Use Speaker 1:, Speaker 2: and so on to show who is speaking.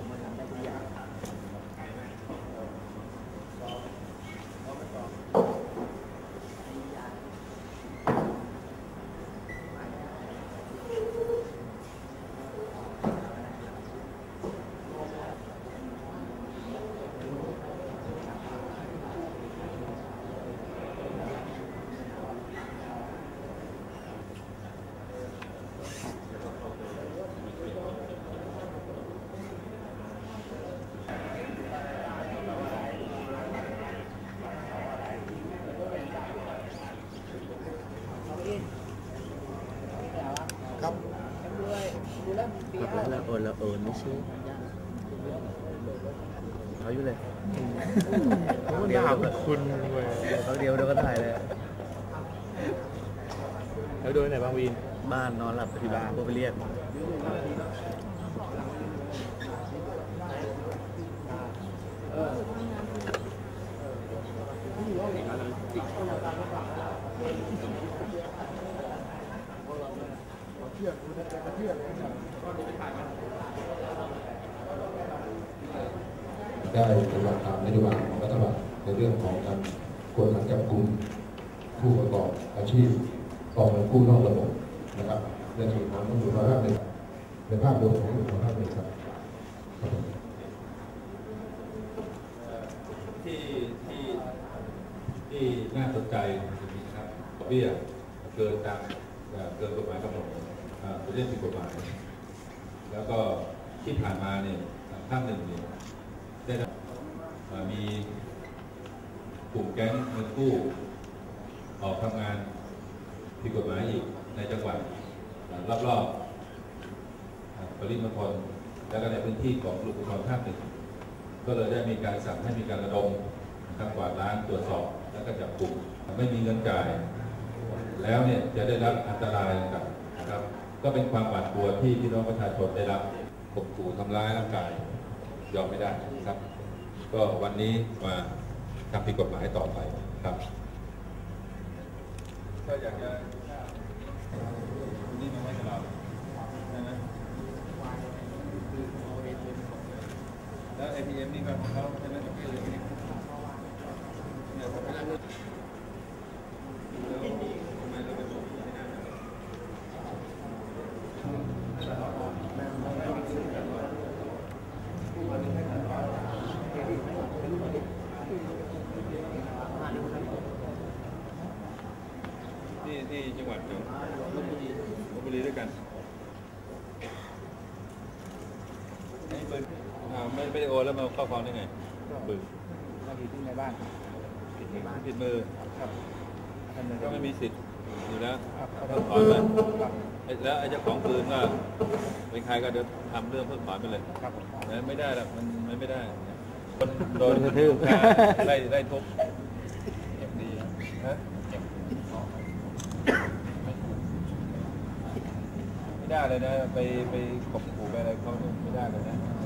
Speaker 1: ผมมาทำได้ทุกอย่าง
Speaker 2: ครับ
Speaker 1: ขับรถละโอนละโอนไม่ใช่เขาอยู่เลย
Speaker 2: โอ้หน้าคุณเว้ย
Speaker 1: เขาเดียวเดียวก็ได้เลย
Speaker 2: แล้วโดนไหนบางวีน
Speaker 1: บ้านนอนหลับที่บ้านพวกไปเรียก
Speaker 3: ได้ปฏิบัติตามนโยบายของรัฐบาลในเรื่องของการกวดขันจับกลุ่มผู้ประกอบอาชีพปล่อยเงินกู้นอกระบบนะครับในส่วนของตำรวจภาคหนึ่งในภาพรวมของตำรวจภาคหนึ่งครับครับ
Speaker 4: ที่ที่ที่น่าสนใจนะครับเบี้ยเกินตามเกินกฎหมายกำหนด เป็นเรื่องผิดกฎหมาย แล้วก็ที่ผ่านมาเนี่ยอ่าภาคหนึ่งเนี่ยได้มีกลุ่มแก๊งเงินกู้ออกทำงานผิดกฎหมายอีกในจังหวัดรอบๆอ่าปริมณฑลแล้วก็ในพื้นที่ของลูกภูธรภาคหนึ่งก็เลยได้มีการสั่งให้มีการระดมนะครับกวาดล้างตรวจสอบแล้วก็จับกลุ่มไม่มีเงินจ่าย แล้วเนี่ยจะได้รับอันตรายกับนะครับ ก็เป็นความหวาดกลัวที่พี่น้องประชาชนได้รับข่มขู่ทำร้ายร่างกายยอมไม่ได้ครับ ก็วันนี้มาทำผิดกฎหมายต่อไปครับก็อยากจะนี่มาให้กับเราใช่ไหมแล้ว ATM นี่ก็ของเขาใช่ไหมต้องเรียกอย่างนี้เนี่ยผมไม่ได้แล้วทำไมเราไปบอกไม่ได้นะ ที่ที่จังหวัดลบบุรีลบบุรีด้วยกันไอ้ปืนอ่าไม่ไม่ได้โอนแล้วมาเข้าความได้ไงปืน
Speaker 2: มาอยู่ที่ในบ้าน
Speaker 4: ผิดผิดมือ
Speaker 2: ครับท่านหนึ่ง
Speaker 4: ก็ไม่มีสิทธิ์อยู่แล้ว
Speaker 2: ครับครับ
Speaker 4: เพิกถอนไปไอ้แล้วไอ้เจ้าของปืนก็เป็นใครก็เดี๋ยวทำเรื่องเพิกถอนไปเลย
Speaker 2: ครับผม
Speaker 4: นะไม่ได้หรอกมันมันไม่ได้ คนโดน
Speaker 1: โดนกระทืบ
Speaker 4: ฆ่าไล่ไล่ทุบเจ็บดีฮะ ไม่ได้เลยนะ ไปไปข่มขู่ไปอะไรเขาไม่ได้เลยนะ